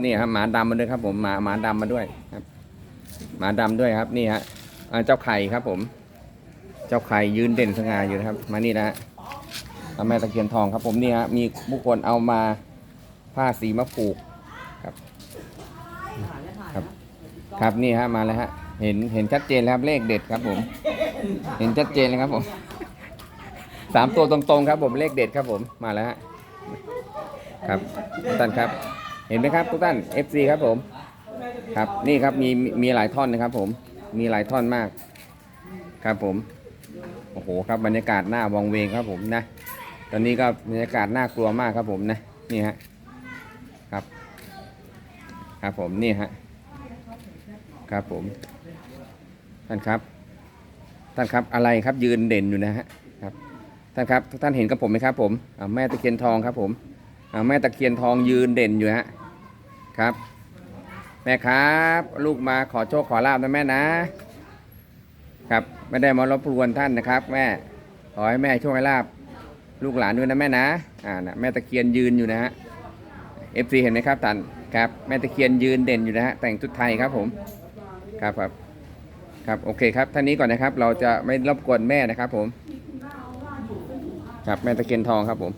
นี่ครับหมาดำมาด้วยครับ ผมหมาหมาดำมาด้วยครับ หมาดำด้วยครับนี่ฮะเจ้าไข่ครับ ผม เจ้าไข่ยืนเด่นสง่าอยู่นะครับ มานี่นะฮะแม่ตะเคียนทองครับ ผมนี่ฮะมีบุคคลเอามาผ้าสีมาผูกครับครับ ครับนี่ฮะมาแล้วฮะ เห็นเห็นชัดเจนแล้วครับเลขเด็ดครับ ผม เห็นชัดเจนเลยครับ ผมสามตัวตรงๆครับ ผมเลขเด็ดครับ ผมมาแล้วฮะครับท่านครับ เห็นไหมครับทุกท่าน FC ครับผม ครับนี่ครับมีมีหลายท่อนนะครับผม มีหลายท่อนมาก ครับผม โอ้โหครับบรรยากาศหน้าวังเวงครับผมนะ ตอนนี้ก็บรรยากาศน่ากลัวมากครับผมนะ นี่ฮะ ครับ ครับผมนี่ฮะ ครับผม ท่านครับ ท่านครับอะไรครับยืนเด่นอยู่นะฮะ ครับ ท่านครับท่านเห็นกับผมไหมครับผมแม่ตะเคียนทองครับผม แม่ตะเคียนทองยืนเด่นอยู่ฮะครับ แม่ครับ ลูกมาขอโชคขอลาบนะแม่นะ ครับไม่ได้มารบกวนท่านนะครับ แม่ขอให้แม่โชคให้ลาบลูกหลานด้วยนะแม่นะอ่านะแม่ตะเคียนยืนอยู่นะฮะเอฟซีเห็นไหมครับท่านครับแม่ตะเคียนยืนเด่นอยู่นะฮะแต่งชุดไทยครับผมครับครับครับโอเคครับท่านนี้ก่อนนะครับ เราจะไม่รบกวนแม่นะครับผมครับแม่ตะเคียนทองครับผม